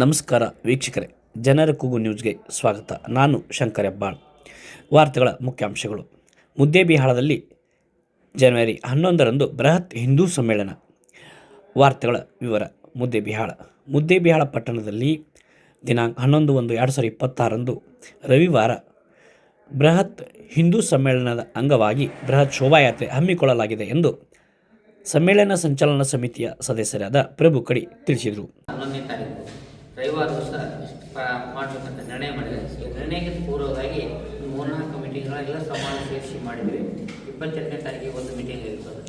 ನಮಸ್ಕಾರ ವೀಕ್ಷಕರೇ, ಜನರ ಕೂಗು ನ್ಯೂಸ್ಗೆ ಸ್ವಾಗತ. ನಾನು ಶಂಕರ್ ಹೆಬ್ಬಾಳ್. ವಾರ್ತೆಗಳ ಮುಖ್ಯಾಂಶಗಳು. ಮುದ್ದೇಬಿಹಾಳದಲ್ಲಿ ಜನವರಿ ಹನ್ನೊಂದರಂದು ಬೃಹತ್ ಹಿಂದೂ ಸಮ್ಮೇಳನ. ವಾರ್ತೆಗಳ ವಿವರ ಮುದ್ದೇಬಿಹಾಳ ಮುದ್ದೇಬಿಹಾಳ ಪಟ್ಟಣದಲ್ಲಿ ದಿನಾಂಕ ಹನ್ನೊಂದು ಒಂದು ಎರಡು ಸಾವಿರದ ಇಪ್ಪತ್ತಾರರಂದು ರವಿವಾರ ಬೃಹತ್ ಹಿಂದೂ ಸಮ್ಮೇಳನದ ಅಂಗವಾಗಿ ಬೃಹತ್ ಶೋಭಾಯಾತ್ರೆ ಹಮ್ಮಿಕೊಳ್ಳಲಾಗಿದೆ ಎಂದು ಸಮ್ಮೇಳನ ಸಂಚಾಲನಾ ಸಮಿತಿಯ ಸದಸ್ಯರಾದ ಪ್ರಭು ಕಡಿ ತಿಳಿಸಿದರು. ರವಿವಾರ ದಿವಸ ಮಾಡಬೇಕಂತ ನಿರ್ಣಯ ಮಾಡಿದೆ ಈ ನಿರ್ಣಯಕ್ಕೆ ಪೂರ್ವವಾಗಿ ಮೂರ್ನಾಲ್ಕು ಮೀಟಿಂಗ್ಗಳೆಲ್ಲ ಸಮಾನ ಸೇರಿಸಿ ಮಾಡಿದ್ವಿ. ಇಪ್ಪತ್ತೆಂಟನೇ ತಾರೀಕಿಗೆ ಒಂದು ಮೀಟಿಂಗ್ ಇರ್ತದೆ.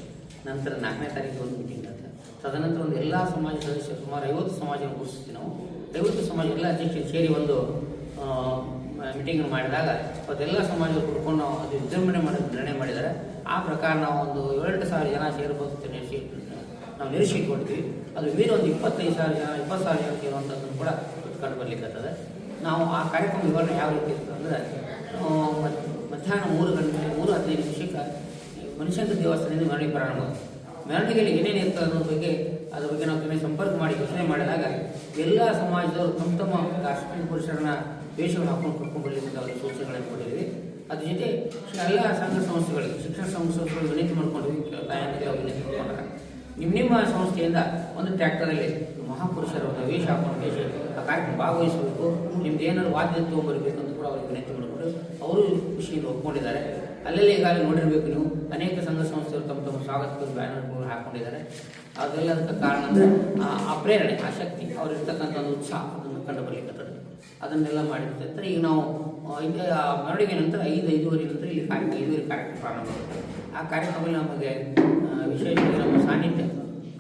ನಂತರ ನಾಲ್ಕನೇ ತಾರೀಕಿಗೆ ಒಂದು ಮೀಟಿಂಗ್ ಅಂತ ತದನಂತರ ಒಂದು ಎಲ್ಲ ಸಮಾಜ ಸದಸ್ಯರು, ಸುಮಾರು ಐವತ್ತು ಸಮಾಜವನ್ನು ಗುರುತಿಸ್ತೀವಿ ನಾವು. ಐವತ್ತು ಸಮಾಜ ಎಲ್ಲ ಅಧ್ಯಕ್ಷರು ಸೇರಿ ಒಂದು ಮೀಟಿಂಗ್ ಮಾಡಿದಾಗ ಅದೆಲ್ಲ ಸಮಾಜಗಳು ಕುಡ್ಕೊಂಡು ನಾವು ಅದು ವಿಜೃಂಭಣೆ ಮಾಡಿದ ನಿರ್ಣಯ ಮಾಡಿದ್ದಾರೆ. ಆ ಪ್ರಕಾರ ನಾವು ಒಂದು ಏಳೆಂಟು ಸಾವಿರ ಜನ ಸೇರ್ಬೋದು ನಿರೀಕ್ಷೆ ನಾವು ನಿರೀಕ್ಷೆ ಕೊಡ್ತೀವಿ ಅದು ಮೀರಿ ಒಂದು ಇಪ್ಪತ್ತೈದು ಸಾವಿರ ಜನ ಇಪ್ಪತ್ತು ಸಾವಿರ ಜನಕ್ಕೆ ಸೇರುವಂಥದ್ದನ್ನು ಕೂಡ ಕಂಡು ಬರ್ಲಿಕ್ಕತ್ತದೆ ನಾವು ಆ ಕಾರ್ಯಕ್ರಮ ವಿವರಣೆ ಯಾವ ರೀತಿ ಇತ್ತು ಅಂದರೆ ಮಧ್ಯಾಹ್ನ ಮೂರು ಗಂಟೆ, ಮೂರು ಹದಿನೈದು ನಿಮಿಷಕ್ಕೆ ಮನುಷ್ಯಂತ ದೇವಸ್ಥಾನದಿಂದ ಮೆರವಣಿಗೆ ಪ್ರಾರಂಭ. ಮೆರವಣಿಗೆಯಲ್ಲಿ ಏನೇನು ಇರ್ತದೆ ಅನ್ನೋದ್ರ ಬಗ್ಗೆ, ಅದ್ರ ಬಗ್ಗೆ ನಾವು ಕೆಲವೇ ಸಂಪರ್ಕ ಮಾಡಿ, ಯೋಚನೆ ಮಾಡಿದಾಗ ಎಲ್ಲ ಸಮಾಜದವರು ತಮ್ಮ ತಮ್ಮ ರಾಷ್ಟ್ರೀಯ ಪುರುಷರನ್ನ ವೇಷವನ್ನು ಹಾಕೊಂಡು ಕರ್ಕೊಂಡು ಅಂತ ಅವರಿಗೆ ಸೂಚನೆಗಳನ್ನು ಕೊಟ್ಟಿದ್ದೀವಿ. ಅದ್ರ ಜೊತೆ ಎಲ್ಲ ಸಂಘ ಸಂಸ್ಥೆಗಳಿಗೆ, ಶಿಕ್ಷಣ ಸಂಸ್ಥೆಗಳು ವಿನಂತಿ ಮಾಡ್ಕೊಂಡಿದ್ವಿ ತಾಯಂದಿಗೆ ಅವ್ರು ವಿನಂತಿ ಮಾಡ್ಕೊಂಡ್ರೆ ನಿಮ್ಮ ನಿಮ್ಮ ಸಂಸ್ಥೆಯಿಂದ ಒಂದು ಟ್ರ್ಯಾಕ್ಟರಲ್ಲಿ ಮಹಾಪುರುಷರ ವೇಷ ಹಾಕೊಂಡು ಆ ಕಾರ್ಯಕ್ರಮ ಭಾಗವಹಿಸಬೇಕು. ನಿಮ್ದು ಏನಾದ್ರು ವಾದ್ಯ ತೊಗೊಂಬರ್ಬೇಕು ಅಂತ ಕೂಡ ಅವ್ರಿಗೆ ವಿನಂತಿ ಮಾಡಿಕೊಂಡು ಅವರು ಖುಷಿಯಿಂದ ಒಪ್ಕೊಂಡಿದ್ದಾರೆ. ಅಲ್ಲೆಲ್ಲ ಈಗಾಗಲೇ ನೋಡಿರಬೇಕು ನೀವು, ಅನೇಕ ಸಂಘ ಸಂಸ್ಥೆಗಳು ತಮ್ಮ ತಮ್ಮ ಸ್ವಾಗತ ಬ್ಯಾನರ್ಗಳು ಹಾಕೊಂಡಿದ್ದಾರೆ. ಅದೆಲ್ಲದಕ್ಕೆ ಕಾರಣ ಅಂದರೆ, ಆ ಪ್ರೇರಣೆ, ಆ ಶಕ್ತಿ ಅವ್ರಿರ್ತಕ್ಕಂಥ ಒಂದು ಉತ್ಸಾಹ, ಅದನ್ನು ಕಂಡು ಬರಲಿಕ್ಕಂಥದ್ದು ಅದನ್ನೆಲ್ಲ ಮಾಡಿದ ನಂತರ ಈಗ ನಾವು ಮೆರವಣಿಗೆ ನಂತರ ಐದು, ಐದೂವರೆ ನಂತರ ಇಲ್ಲಿ ಕಾರ್ಯಕ್ರಮ ಐದೂವರೆ ಕಾರ್ಯಕ್ರಮ ಪ್ರಾರಂಭ ಆ ಕಾರ್ಯಕ್ರಮದಲ್ಲಿ ನಮಗೆ ವಿಶೇಷವಾಗಿ ನಮ್ಮ ಸಾನ್ನಿಧ್ಯ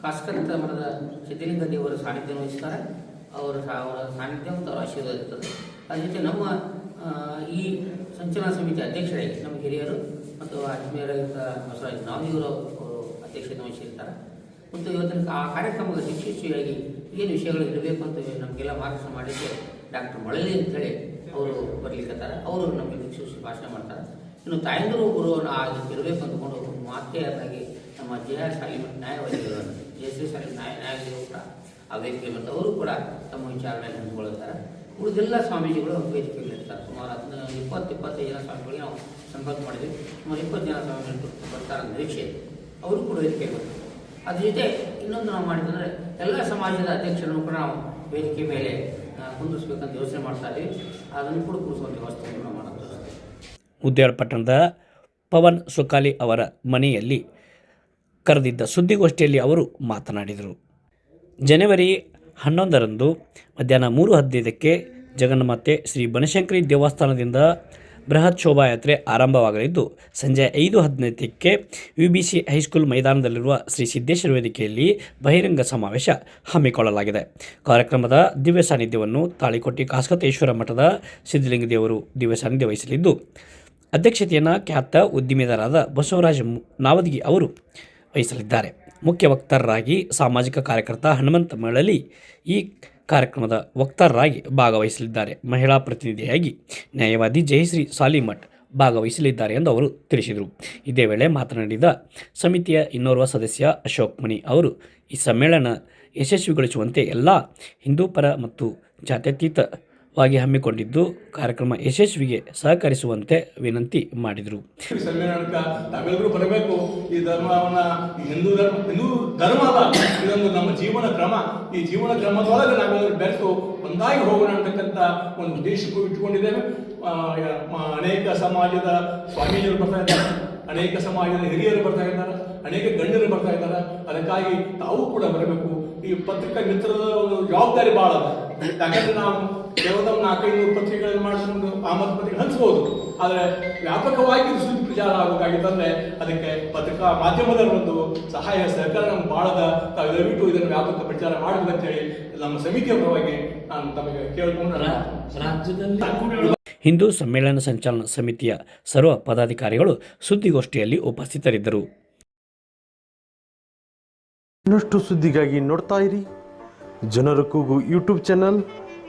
ಕಾಸ್ಕಂತ ಮಠದ ಸಿದ್ಧಲಿಂಗ ದೇವರ ಸಾನ್ನಿಧ್ಯ ವಹಿಸ್ತಾರೆ. ಅವರ ಅವರ ಸಾನ್ನಿಧ್ಯ ಮತ್ತು ಅವರ ಆಶೀರ್ವಾದ ಇರ್ತದೆ. ಜೊತೆ ನಮ್ಮ ಈ ಸಂಚಲನ ಸಮಿತಿ ಅಧ್ಯಕ್ಷರಾಗಿ ನಮ್ಮ ಹಿರಿಯರು ಮತ್ತು ಅಜ್ಮೇರಾಗಿದ್ದ ಬಸವರಾಜ ನಾವಿಯವರು ಅವರು ಅಧ್ಯಕ್ಷತೆ ವಹಿಸಿರ್ತಾರೆ. ಮತ್ತು ಇವತ್ತಿನ ಆ ಕಾರ್ಯಕ್ರಮದ ಯಶಸ್ವಿಯಾಗಿ ಏನು ವಿಷಯಗಳು ಇರಬೇಕು ಅಂತ ನಮಗೆಲ್ಲ ಮಾರ್ಗದರ್ಶನ ಮಾಡಲಿಕ್ಕೆ ಡಾಕ್ಟರ್ ಮೊಳಲಿ ಅಂತೇಳಿ ಅವರು ಬರಲಿಕ್ಕೆ ಅವರು ನಮಗೆ ಶಿಕ್ಷಿಸಿ ಭಾಷಣ ಮಾಡ್ತಾರೆ. ಇನ್ನು ತಾಯಂದಿರು ಗುರುವನ್ನು ಆಗಿರಬೇಕು ಅಂದ್ಕೊಂಡು ಮಾತೆಯರಾಗಿ ನಮ್ಮ ಜಯ ಸಾಲಿ ನ್ಯಾಯವಾದಿಗಳು, ಜಯ ಶ್ರೀ ಶಾಲಿ ನ್ಯಾಯ ನ್ಯಾಯವಾದಿಗಳು ಕೂಡ ಆ ವೇದಿಕೆ ಮತ್ತು ಕೂಡ ತಮ್ಮ ವಿಚಾರಗಳನ್ನು ಹಂಚಿಕೊಳ್ಳುತ್ತಾರೆ ಉಳಿದೆಲ್ಲ ಸ್ವಾಮೀಜಿಗಳು ವೇದಿಕೆಯಲ್ಲಿ ಇರ್ತಾರೆ. ಸುಮಾರು ಹದಿನೈದು ಇಪ್ಪತ್ತು, ಇಪ್ಪತ್ತೈದು ಜನ ಸ್ವಾಮಿಗಳಿಗೆ ನಾವು ಸಂಪರ್ಕ ಮಾಡಿದ್ವಿ. ಸುಮಾರು ಇಪ್ಪತ್ತು ಜನ ಸ್ವಾಮಿಗಳು ಬರ್ತಾರೆ ನಿರೀಕ್ಷೆ. ಅವರು ಕೂಡ ವೇದಿಕೆ ಬರ್ತಾರೆ ಅದ್ರ ಜೊತೆ ಇನ್ನೊಂದು ನಾವು ಮಾಡಿದ್ರೆ ಎಲ್ಲ ಸಮಾಜದ ಅಧ್ಯಕ್ಷರನ್ನು ಕೂಡ ನಾವು ವೇದಿಕೆ ಮೇಲೆ ಕುಂದಿಸ್ಬೇಕಂತ ಯೋಚನೆ ಮಾಡ್ತಾ ಇದ್ದೀವಿ. ಅದನ್ನು ಕೂಡ ಕೂರಿಸುವಂಥ ವ್ಯವಸ್ಥೆಯನ್ನು ನಾವು ಮುದ್ದೇಳ ಪಟ್ಟಣದ ಪವನ್ ಸುಖಾಲಿ ಅವರ ಮನೆಯಲ್ಲಿ ಕರೆದಿದ್ದ ಸುದ್ದಿಗೋಷ್ಠಿಯಲ್ಲಿ ಅವರು ಮಾತನಾಡಿದರು. ಜನವರಿ ಹನ್ನೊಂದರಂದು ಮಧ್ಯಾಹ್ನ ಮೂರು ಹದಿನೈದಕ್ಕೆ ಜಗನ್ಮಾತೆ ಶ್ರೀ ಬನಶಂಕರಿ ದೇವಸ್ಥಾನದಿಂದ ಬೃಹತ್ ಶೋಭಾಯಾತ್ರೆ ಆರಂಭವಾಗಲಿದ್ದು, ಸಂಜೆ ಐದು ಹದಿನೈದಕ್ಕೆ U B C high school ಮೈದಾನದಲ್ಲಿರುವ Shri Siddeshwara ವೇದಿಕೆಯಲ್ಲಿ ಬಹಿರಂಗ ಸಮಾವೇಶ ಹಮ್ಮಿಕೊಳ್ಳಲಾಗಿದೆ. ಕಾರ್ಯಕ್ರಮದ ದಿವ್ಯ ಸಾನ್ನಿಧ್ಯವನ್ನು ತಾಳಿಕೊಟ್ಟಿ ಕಾಸ್ಕತೇಶ್ವರ ಮಠದ ಸಿದ್ಧಲಿಂಗ ದೇವರು ದಿವ್ಯ ಸಾನ್ನಿಧ್ಯ ವಹಿಸಲಿದ್ದು ಅಧ್ಯಕ್ಷತೆಯನ್ನು ಖ್ಯಾತ ಉದ್ದಿಮೆದಾರರಾದ ಬಸವರಾಜ ನಾವದಗಿ ಅವರು ವಹಿಸಲಿದ್ದಾರೆ. ಮುಖ್ಯ ವಕ್ತಾರರಾಗಿ ಸಾಮಾಜಿಕ ಕಾರ್ಯಕರ್ತ ಹನುಮಂತ ಮಳಲಿ ಈ ಕಾರ್ಯಕ್ರಮದ ವಕ್ತಾರರಾಗಿ ಭಾಗವಹಿಸಲಿದ್ದಾರೆ. ಮಹಿಳಾ ಪ್ರತಿನಿಧಿಯಾಗಿ ನ್ಯಾಯವಾದಿ ಜಯಶ್ರೀ ಸಾಲಿಮಠ್ ಭಾಗವಹಿಸಲಿದ್ದಾರೆ ಎಂದು ಅವರು ತಿಳಿಸಿದರು. ಇದೇ ವೇಳೆ ಮಾತನಾಡಿದ ಸಮಿತಿಯ ಇನ್ನೋರ್ವ ಸದಸ್ಯ ಅಶೋಕ್ ಮಣಿ ಅವರು, ಈ ಸಮ್ಮೇಳನ ಯಶಸ್ವಿಗೊಳಿಸುವಂತೆ ಎಲ್ಲ ಹಿಂದೂ ಪರ ಮತ್ತು ಜಾತ್ಯತೀತವಾಗಿ ಹಮ್ಮಿಕೊಂಡಿದ್ದು ಕಾರ್ಯಕ್ರಮ ಯಶಸ್ವಿಗೆ ಸಹಕರಿಸುವಂತೆ ವಿನಂತಿ ಮಾಡಿದರು. ತಾವೆಲ್ಲರೂ ಬರಬೇಕು. ಈ ಧರ್ಮವನ್ನ ಹಿಂದೂ ಧರ್ಮ ಹಿಂದೂ ಧರ್ಮ ಅಲ್ಲ. ಇದೊಂದು ನಮ್ಮ ಜೀವನ ಕ್ರಮ. ಈ ಜೀವನ ಕ್ರಮದೊಳಗೆ ನಾವೆಲ್ಲರೂ ಬೆರೆತು ಒಂದಾಗಿ ಹೋಗೋಣ ಅಂತಕ್ಕಂಥ ಒಂದು ಉದ್ದೇಶಕ್ಕೂ ಇಟ್ಕೊಂಡಿದ್ದೇವೆ ಅನೇಕ ಸಮಾಜದ ಸ್ವಾಮೀಜಿಯರು ಬರ್ತಾ ಇದ್ದಾರೆ. ಅನೇಕ ಸಮಾಜದ ಹಿರಿಯರು ಬರ್ತಾ ಇದ್ದಾರೆ. ಅನೇಕ ಗಣ್ಯರು ಬರ್ತಾ ಇದ್ದಾರೆ. ಅದಕ್ಕಾಗಿ ತಾವು ಕೂಡ ಬರಬೇಕು. ಈ ಪತ್ರಿಕಾ ಮಿತ್ರದ ಒಂದು ಜವಾಬ್ದಾರಿ ಬಹಳ ಅದ. ಯಾಕಂದ್ರೆ ನಾವು ಕೇವಲ ನಾಲ್ಕೈದು ಪತ್ರಿಕೆಗಳನ್ನು ಮಾಡಿಕೊಂಡು ಆಮದು ಪತ್ರಿಕೆ ಹಂಚ್ಬೋದು. ಆದರೆ ವ್ಯಾಪಕವಾಗಿ ಸುದ್ದಿ ಪ್ರಚಾರ ಆಗಬೇಕಾಗಿತ್ತಂದ್ರೆ ಅದಕ್ಕೆ ಪತ್ರಿಕಾ ಮಾಧ್ಯಮದ ಒಂದು ಸಹಾಯ ಸಹಕಾರ ನಮ್ಗೆ ಬಾಳದ. ತಾವು ದಯವಿಟ್ಟು ಇದನ್ನು ವ್ಯಾಪಕ ಪ್ರಚಾರ ಮಾಡಬೇಕು ಅಂತೇಳಿ ನಮ್ಮ ಸಮಿತಿಯ ಪರವಾಗಿ ನಾನು ತಮಗೆ ಕೇಳಿಕೊಂಡು ಹಿಂದೂ ಸಮ್ಮೇಳನ ಸಂಚಾಲನ ಸಮಿತಿಯ ಸರ್ವ ಪದಾಧಿಕಾರಿಗಳು ಸುದ್ದಿಗೋಷ್ಠಿಯಲ್ಲಿ ಉಪಸ್ಥಿತರಿದ್ದರು. ಇನ್ನಷ್ಟು ಸುದ್ದಿಗಾಗಿ ನೋಡ್ತಾ ಇರಿ. ಜನರ ಕೂಗು ಯೂಟ್ಯೂಬ್ ಚಾನಲ್.